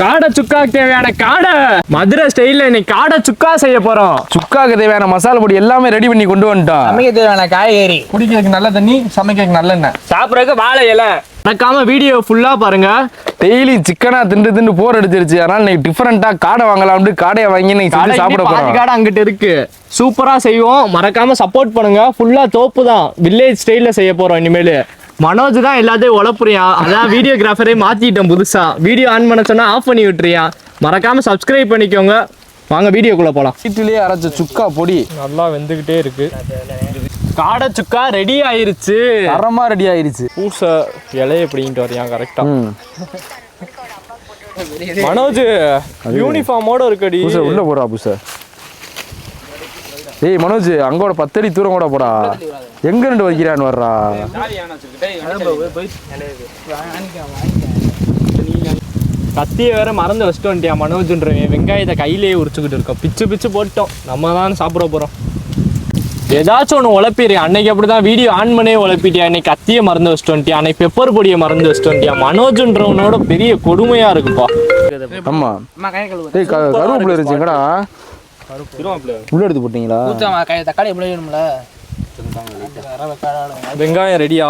காடை சுக்காக்கு தேவையான காடை. மதுரை ஸ்டைல்ல இன்னைக்கு காடை சுக்கா செய்ய போறோம். சுக்காக்கு தேவையான மசாலா பொடி எல்லாமே ரெடி பண்ணி கொண்டு வந்துட்டோம். சமைக்க தேவையான காய்கறி. குடிக்கிறதுக்கு நல்ல தண்ணி சமைக்கிறதுக்கு நல்லெண்ணெய் சாப்பிடறதுக்கு வாழை இலை. மறக்காம வீடியோ ஃபுல்லா பாருங்க. டெய்லி சிக்கனா திண்டு திண்டு போர் அடிச்சிருச்சு. அதனால இன்னைக்கு டிஃபரெண்டா காடை வாங்கலாம்னு காடையை வாங்கி இன்னைக்கு சாப்பிட போறோம். காடை அங்கிட்டு இருக்கு. சூப்பரா செய்வோம். மறக்காம சப்போர்ட் பண்ணுங்க. ஃபுல்லா தோப்பு தான் வில்லேஜ் ஸ்டைல்ல செய்ய போறோம் இனிமேல். மனோஜ் தான் எல்லாத்தையும் உழப்புறியான் அதான் வீடியோகிராஃபரே மாத்திட்டேன் புதுசா. வீடியோ ஆன் பண்ண சொன்னா ஆஃப் பண்ணி விட்டுறியான் மறக்காம சப்ஸ்கிரைப் பண்ணிக்கோங்க. வாங்க வீடியோக்குள்ள போலாம். வீட்டிலேயே அரைச்ச சுக்கா பொடி. நல்லா வெந்துகிட்டே இருக்கு. காடை சுக்கா ரெடி ஆயிருச்சு. தரமா ரெடி ஆயிருச்சு. பூசை இலைய பிடிங்கிட்டு வரியான் கரெக்டா. மனோஜ் யூனிஃபார்மோட இருக்கடி. உள்ள போடா பூசை. ஏய் மனோஜ் அங்கோட பத்தடி தூரம் கூட போடா. எங்க ரெண்டு வைக்கிறான்னு வர்றா? கத்திய வேற மறந்து வச்சுட்டு வந்துட்டியா மனோஜ்ன்றவன் வெங்காயத்தை கையிலேயே உரிச்சுக்கிட்டு இருக்கோம். பிச்சு பிச்சு போட்டோம் நம்ம தான் சாப்பிட போறோம். ஏதாச்சும் ஒன்று உழப்பிடு அன்னைக்கு அப்படிதான் வீடியோ ஆன் பண்ணே உழப்பிட்டியா? இன்னைக்கு கத்தியை மறந்து வச்சுட்டு வந்துட்டியா? அன்னைக்கு பெப்பர் பொடியை மறந்து வச்சுட்டு வந்துட்டியா? மனோஜ்ன்றவனோட பெரிய கொடுமையா இருக்குப்பா. ஆமா அம்மா கை கழுவு ஏய் க- கருவேப்பிலை இருந்துச்சுங்கடா. உள்ள எடுத்து போட்டீங்களா? தக்காளி எப்படி வேணும்ல? வெங்காயம் ரெடியா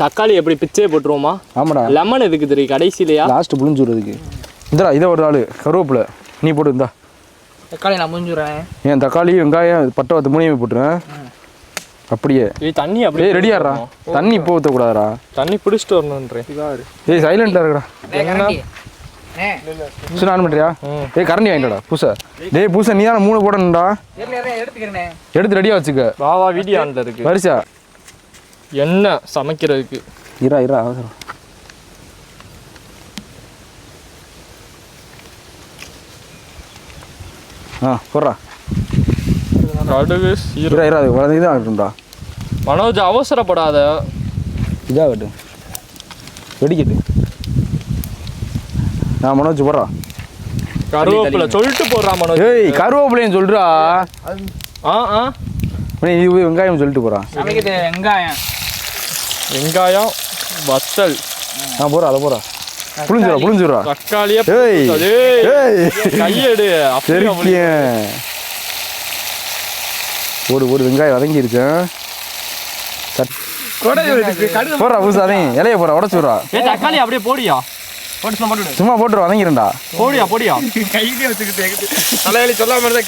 தக்காளி எப்படி பிச்சே போட்டுருவோமா? ஆமாடா. லெமன் எதுக்கு தெரியும்? கடைசிலையா லாஸ்ட் புளிஞ்சு விடுறதுக்கு இந்தா இதை ஒரு ஆளு கருவேப்பிலை. நீ போட்டு இந்தா. தக்காளி நான் முடிஞ்சுறேன் ஏன் தக்காளி வெங்காயம் பட்டை வத்து மூணையுமே போட்டுருவேன் அப்படியே. ஏய் தண்ணி அப்படியே ரெடியாடுறா தண்ணி இப்போ ஊற்றக்கூடாதுடா தண்ணி பிடிச்சிட்டு வரணுன்றேன். ஏய் சைலண்ட்டாக இருக்கடா. சரி நான் பண்ணுறியா ஏய் கரண்டி வாங்கிட்டடா பூசை டேய் பூசை நீ தானே மூணு போடணும்டா. எடுத்து ரெடியாக வச்சுக்க. வா வா வீடியோ ஆன்ல இருக்கு. வரிசா எண்ணெய் சமைக்கிறதுக்கு? இரா இரா அவசரம். ஆ போடுறா. கடுகு இரா இரா வளர்ந்து இதாக ஆகட்டும்டா மனோஜ் அவசரப்படாத. இதாகட்டு வெடிக்கட்டு. நான் மனோஜ் போடுறா. கருவேப்பிலை சொல்லிட்டு போடுறா மனோஜ். ஏய் கருவேப்பிலைன்னு சொல்றா. ஆ ஆ. இது வெங்காயம் சொல்லிட்டு போறான் வெங்காயம். வெங்காயம் வத்தல். நான் போறா அதை போறா. புளிஞ்சுரா புளிஞ்சுரா தக்காளியே ஏய் ஏய். கையெடு அப்படியே ஓடு ஓடு வெங்காயம் வதங்கி இருக்கேன் போடுறா புதுசா அதையும் இலைய போறா உடச்சு விட்றா. ஏய் தக்காளி அப்படியே போடியா? சும்மா போட்டுரு வதங்கிருண்டா போடியா போடியா? கையிலே வச்சுக்கிட்டு தலைவலி சொல்லாம இருந்தா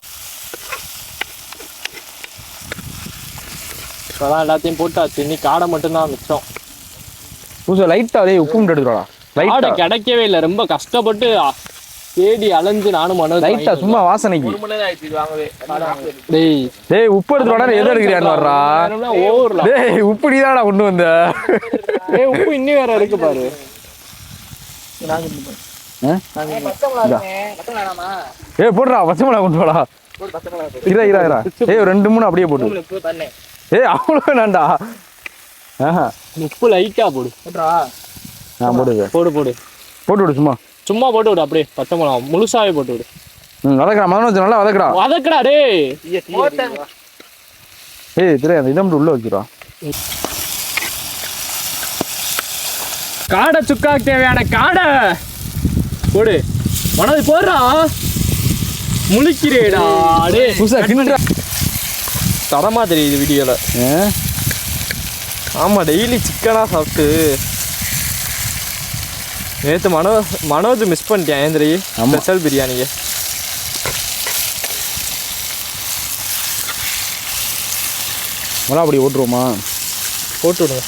இப்போதான் எல்லாத்தையும் போட்டாச்சு. நீ காடை மட்டும்தான் மிச்சம். புதுசா லைட்டா அதே உப்பு மட்டும் எடுத்துடா கிடைக்கவே இல்லை. ரொம்ப கஷ்டப்பட்டு தேடி அலைஞ்சு நானும் மனோஜ் லைட்டா சும்மா வாசனைக்கு. டேய். டேய் உப்பு எடுத்துடா எது எடுக்கிறியான்னு வர்றா? டேய் உப்பு நீதாடா கொண்டு வந்த. ஏய் உப்பு இன்னும் வேற இருக்கு பாரு. ஏய் போடுறா பச்சை மிளகா கொண்டு வாடா. இரா இரா இரா. ஏய் ஒரு ரெண்டு மூணு அப்படியே போட்டு ஏய் அவ்வளோ வேணாண்டா உப்பு லைட்டா போடு. போட்டுறா நான் போடுது போடு போடு. போட்டு விடு சும்மா. சும்மா போட்டு விடு அப்படியே. பச்சை மிளகா. முழுசாவே போட்டு விடு. ம் வதக்கடா. மதனோஜ் நல்லா வதக்கடா. வதக்கடா டேய். ஏய் திரை அந்த இதை மட்டும் உள்ள வைக்கிறா காடை சுக்காக்கு தேவையான காடை. போடு. மனது போடுறா. முழிக்கிறேடா. டே புதுசா கிண்டுடா தரமா தெரியுது வீடியோல ஏ ஆமா டெய்லி சிக்கனா சாப்பிட்டு. நேத்து மனோ மனோஜ் மிஸ் பண்ணிட்டேன் ஏந்திரி. ஸ்பெஷல் பிரியாணிக்கு மிளகா பொடி ஓட்டுருவோமா போட்டு விடுங்க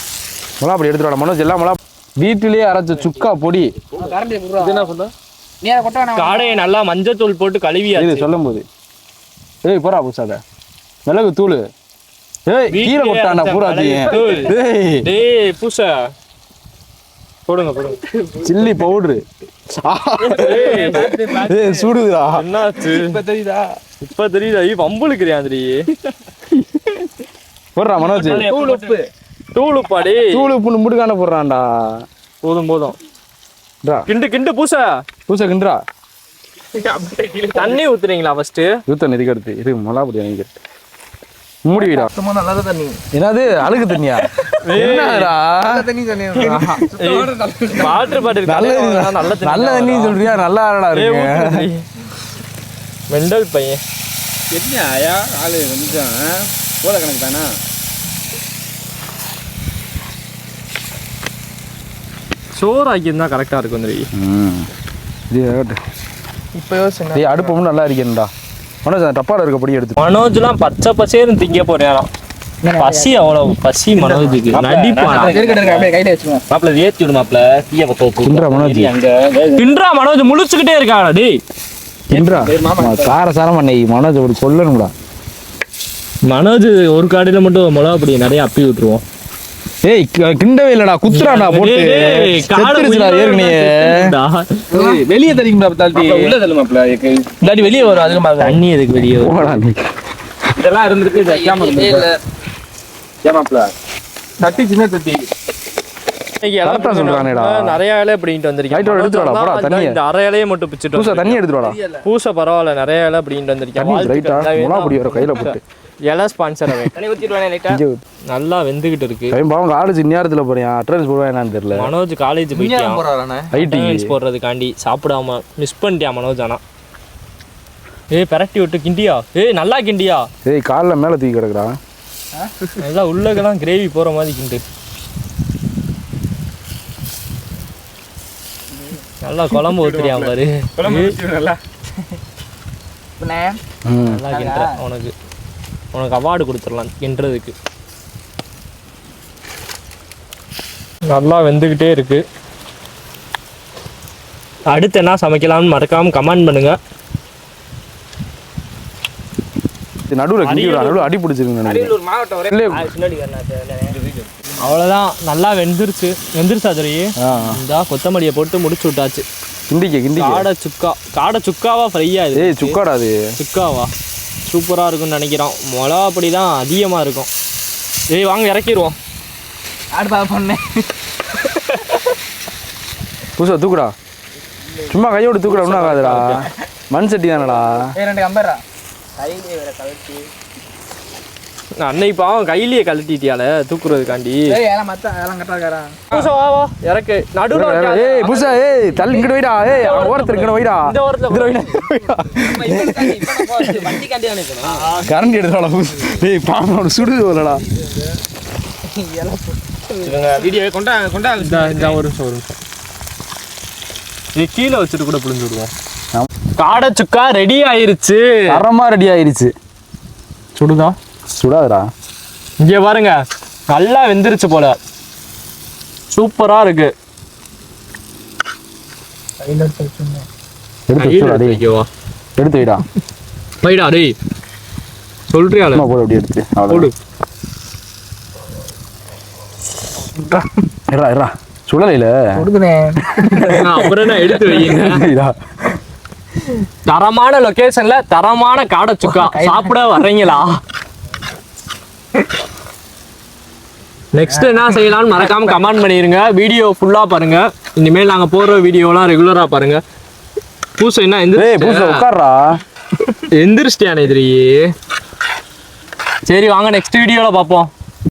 மிளகா பொடி எடுத்துடா மனோஜ் எல்லாம் மிளகா வீட்டிலேயே அரைச்ச சுக்கா பொடி. இது என்ன காடையை நல்லா மஞ்சத்தூள் போட்டு இது கழுவியாச்சு. சொல்லும் போது ஏய் போறா புதுசாக. மிளகு தூள். ஏய் கீரை வீட்டிலேயே கொட்டாண்டா தூள். ஏய். டேய் பூச. போடுங்க போடுங்க. Chilli powder. ஏய் சுடுதுடா. என்னாச்சு? இப்ப தெரியுதா? இப்ப தெரியுதா? ஐய் வம்புழுக்கிறியா ஆந்திரி போடுறா மனோஜ். தூள் உப்பு. தூள் உப்பாடி தூள் உப்புன்னு முடுக்கான போடுறான்டா. போதும் போதும். டா கிண்டு கிண்டு பூச. பூசை கிண்டுறா. தண்ணி ஊத்துறீங்களா ஃபர்ஸ்ட் யூத்தன் இதுக்கு அடுத்து இது மிளகா பொடி வாங்கிக்கிறேன் மூடி வைடா. சுத்தமா நல்ல தண்ணி. என்னது? அழுகு தண்ணியா? என்னடா? நல்ல தண்ணி தண்ணி. வாட்டர் பாட்டில் நல்ல நல்ல தண்ணி நல்ல தண்ணி சொல்றியா? நல்லா ஆடா இருக்கு. மெண்டல் பையன். என்ன ஆயா? ஆளு வந்துச்சான் போல கணக்கு தானா? சோறு ஆக்கியிருந்தா கரெக்டாக இருக்கும் இந்த இது. இப்போ யோசனை டேய் அடுப்பு நல்லா இருக்கேன்டா மனோஜ் அந்த டப்பால இருக்க பொடி எடுத்து மனோஜ்லாம் பச்சை பச்சைன்னு திங்க போறேன் பசி அவ்வளவு பசி மனோஜுக்கு. மாப்பிள ஏத்தி விடு மாப்பிள. தீய மனோஜ். அங்க கின்றா மனோஜ் முழிச்சுக்கிட்டே இருக்காடா டேய். தின்றா? கார சாரம் பண்ணி மனோஜ் ஒரு கொல்லணும்டா மனோஜ் ஒரு காடியில மட்டும் மிளகா பொடி நிறைய அப்பி விட்டுருவோம். ஏய் கிண்டவே இல்லடா குத்துறாடா போட்டு. செத்துருச்சுடா ஏற்கனவே. வெளியே தள்ளிக்கா தாழ்த்தி உள்ள தள்ளு மாப்பிள இல்லாட்டி வெளியே வரும் அதிகமா தண்ணி எதுக்கு வெளியே வரும்? இதெல்லாம் இருந்திருக்கு மாப்பிள தட்டி. சின்ன தட்டி. நிறைய இலை பிடிங்கிட்டு வந்திருக்கேன். இந்த- அரை இலையை மட்டும் பிச்சுட்டு பூசா. தண்ணி எடுத்துட்டு பூசை பரவாயில்ல நிறைய இலை பிடிங்கிட்டு வந்திருக்கேன். கையில போட்டு. இலை ஸ்பான்சர் அவன் தண்ணி ஊத்திடுவானே லைட்டா. இங்க நல்லா வெந்துகிட்டு இருக்கு. பாவம் காலேஜ் இந்நேரத்துல போறேன் அட்ரன்ஸ் போடுவா என்னன்னு தெரியல. மனோஜ் காலேஜ் போயிட்டான். அட்டெண்டன்ஸ் போடுறதுக்காண்டி சாப்பிடாம மிஸ் பண்ணிட்டியா மனோஜ் ஆனா? ஏய் பெரட்டி விட்டு கிண்டியா? ஏய் நல்லா கிண்டியா? ஏய் கால்ல மேல தூக்கி கிடக்குறா. நல்லா உள்ளக்கெல்லாம் கிரேவி போற மாதிரி கிண்டு. நல்லா குழம்பு ஊத்துறியா பாரு. ம் நல்லா. கிண்டுற உனக்கு. உனக்கு அவார்டு கொடுத்துடலாம் கிண்டுறதுக்கு நல்லா வெந்துக்கிட்டே இருக்கு. அடுத்து என்ன சமைக்கலாம்னு மறக்காம கமெண்ட் பண்ணுங்க. இது நடுவுல நடுவுல அடி பிடிச்சிருக்கு. அவ்வளோதான் நல்லா வெந்துருச்சு. வெந்துருச்சா தெரியே ஆ இந்த கொத்தமல்லியை போட்டு முடிச்சு விட்டாச்சு. கிண்டிக்க கிண்டிக்க. காடை சுக்கா காடை சுக்காவா ஃப்ரையா இது? ஏய் சுக்காடா அது. சுக்காவா? சூப்பராக இருக்கும்னு நினைக்கிறோம். மிளகா பொடி தான் அதிகமாக இருக்கும். ஏய் வாங்க இறக்கிடுவோம் ஆடு பாப்பா பண்ணேன் புதுசா தூக்குடா. சும்மா கையோட தூக்குடா ஒன்றும் ஆகாதுடா. மண் சட்டி தானடா. ஏய் ரெண்டு கம்பேரா நான் அன்னைக்கு பாவம் கையிலேயே கழட்டிட்டியால தூக்குறதுக்காண்டி. இறக்கு. நடுவில். ஏய் புதுசா ஏய் தள்ளி இங்கிட்டு வைடா ஏய் ஓரத்தில் இங்கிட்டு வைடா இந்த ஓரத்துல கரண்ட் எடுத்துடா ஏய் சுடுது வீடியோ கொண்டா கொண்டா. இந்த இந்த ஒரு நிமிஷம் ஒரு நிமிஷம். கீழே வச்சுட்டு கூட புளிஞ்சு விடுவோம். காடை சுக்கா ரெடி ஆயிருச்சு. தரமா ரெடி ஆயிருச்சு. சுடுதா? சுடாதுடா. இங்க பாருங்க நல்லா வெந்துருச்சு போல. சூப்பரா இருக்கு. எடுத்து வைடா. வைடா டேய். சொல்றியால சும்மா போடு அப்படி எடுத்து. போடு. இருடா இருடா சுடலையில அப்புறம் எடுத்து வைங்க? தரமான லொகேஷன்ல தரமான காடை சுக்கா. சாப்பிட வர்றீங்களா? நெக்ஸ்ட் என்ன செய்யலாம்னு மறக்காம கமெண்ட் பண்ணிருங்க. வீடியோ ஃபுல்லா பாருங்க. இனிமேல் நாங்க போடுற வீடியோலாம் ரெகுலரா பாருங்க. பூசை என்ன? உட்கார்றா. எந்திரிச்சிட்டியானே எதிரி சரி வாங்க நெக்ஸ்ட் வீடியோல பார்ப்போம்